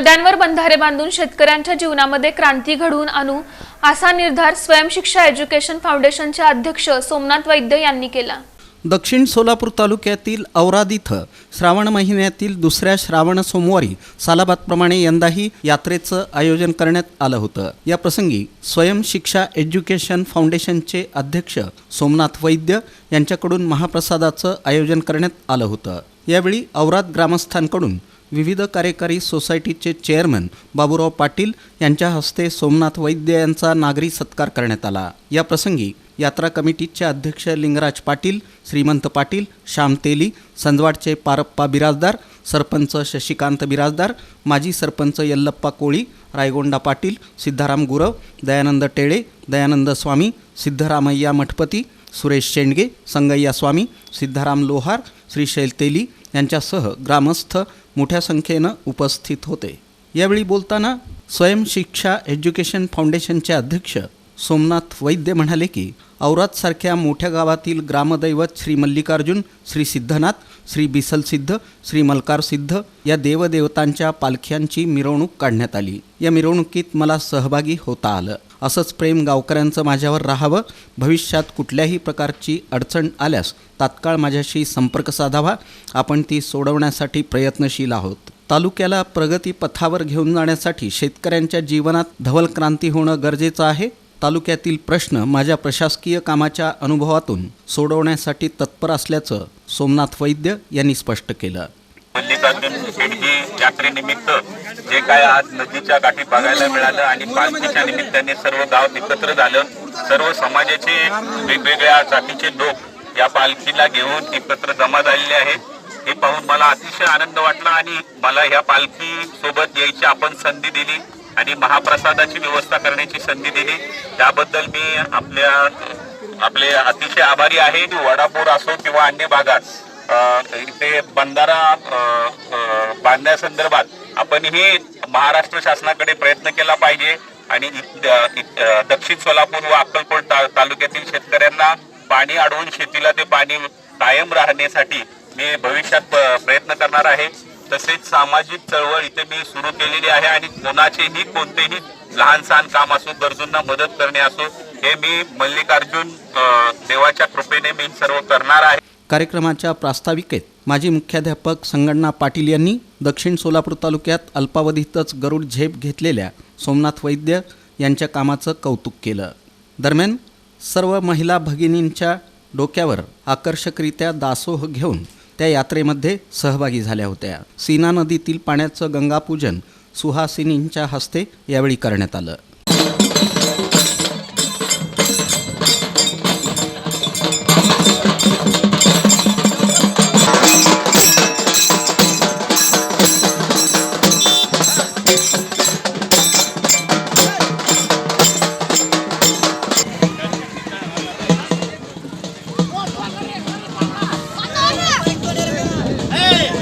नद्यांवर बंधारे बांधून शेतकऱ्यांच्या जीवनामध्ये क्रांती घडवून आणू असा निर्धार स्वयंशिक्षा एज्युकेशन फाउंडेशनचे अध्यक्ष सोमनाथ वैद्य यांनी केला. दक्षिण सोलापूर तालुक्यातील औराद इथं श्रावण महिन्यातील दुसऱ्या श्रावण सोमवारी सालाबादप्रमाणे यंदाही यात्रेचं आयोजन करण्यात आलं होतं. या प्रसंगी स्वयंशिक्षा एज्युकेशन फाउंडेशनचे अध्यक्ष सोमनाथ वैद्य यांच्याकडून महाप्रसादाचं आयोजन करण्यात आलं होतं. यावेळी औराद ग्रामस्थांकडून विविध कार्यकारी सोसायटीचे चेअरमन बाबूराव पाटील यांच्या हस्ते सोमनाथ वैद्य यांचा नागरी सत्कार करण्यात आला. या प्रसंगी यात्रा कमिटीचे अध्यक्ष लिंगराज पाटील श्रीमंत पाटील श्याम तेली संदवाडचे पारप्पा बिराजदार सरपंच शशिकांत बिराजदार माजी सरपंच यल्लप्पा कोळी रायगोंडा पाटील सिद्धाराम गुरव दयानंद टेळे दयानंद स्वामी सिद्धरामय्या मठपती सुरेश शेंडगे संगय्या स्वामी सिद्धाराम लोहार श्रीशैल तेली यांच्यासह ग्रामस्थ मोठ्या संख्येनं उपस्थित होते. यावेळी बोलताना स्वयंशिक्षा एज्युकेशन फाउंडेशनचे अध्यक्ष सोमनाथ वैद्य म्हणाले की औरादसारख्या मोठ्या गावातील ग्रामदैवत श्री मल्लिकार्जुन श्री सिद्धनाथ श्री बिसल सिद्ध श्री मलकार सिद्ध या देवदेवतांच्या पालख्यांची मिरवणूक काढण्यात आली. या मिरवणुकीत मला सहभागी होता आलं. असंच प्रेम गावकऱ्यांचं माझ्यावर राहावं. भविष्यात कुठल्याही प्रकारची अडचण आल्यास तात्काळ माझ्याशी संपर्क साधावा. आपण ती सोडवण्यासाठी प्रयत्नशील आहोत. तालुक्याला प्रगतीपथावर घेऊन जाण्यासाठी शेतकऱ्यांच्या जीवनात धवल क्रांती होणं गरजेचं आहे. तालुक्यातील प्रश्न माझ्या प्रशासकीय कामाच्या अनुभवातून सोडवण्यासाठी तत्पर असल्याचं सोमनाथ वैद्य यांनी स्पष्ट केलं. मल्लिकार्जुन शेडजी यात्रेनिमित्त जे काय आज नदीच्या गाठी बघायला मिळालं आणि पालखीच्या निमित्ताने सर्व गाव एकत्र झालं. सर्व समाजाचे वेगवेगळ्या जातीचे लोक या पालखीला घेऊन एकत्र जमा झालेले आहेत. हे पाहून मला अतिशय आनंद वाटला आणि मला ह्या पालखी सोबत यायची आपण संधी दिली आणि महाप्रसादाची व्यवस्था करण्याची संधी दिली. त्याबद्दल मी आपल्या आपले अतिशय आभारी आहे. वडापूर असो किंवा अन्य भागात इथे बंधारा बांधण्यासंदर्भात आपणही महाराष्ट्र शासनाकडे प्रयत्न केला पाहिजे आणि दक्षिण सोलापूर व अक्कलकोट तालुक्यातील शेतकऱ्यांना पाणी अडवून शेतीला ते पाणी कायम राहण्यासाठी मी भविष्यात प्रयत्न करणार आहे. तसेच सामाजिक चळवळ इथे मी सुरू केलेली आहे आणि कोणाचेही कोणतेही लहान सहान काम असो गरजूंना मदत करणे असो हे मी मल्लिकार्जुन देवाच्या कृपेने मी सर्व करणार आहे. कार्यक्रमाच्या प्रास्ताविकेत माजी मुख्याध्यापक संगण्णा पाटील यांनी दक्षिण सोलापूर तालुक्यात अल्पावधीतच गरुड झेप घेतलेल्या सोमनाथ वैद्य यांच्या कामाचं कौतुक केलं. दरम्यान सर्व महिला भगिनींच्या डोक्यावर आकर्षकरित्या दासोह घेऊन त्या यात्रेमध्ये सहभागी झाल्या होत्या. सीना नदीतील पाण्याचं गंगापूजन सुहासिनींच्या हस्ते यावेळी करण्यात आलं.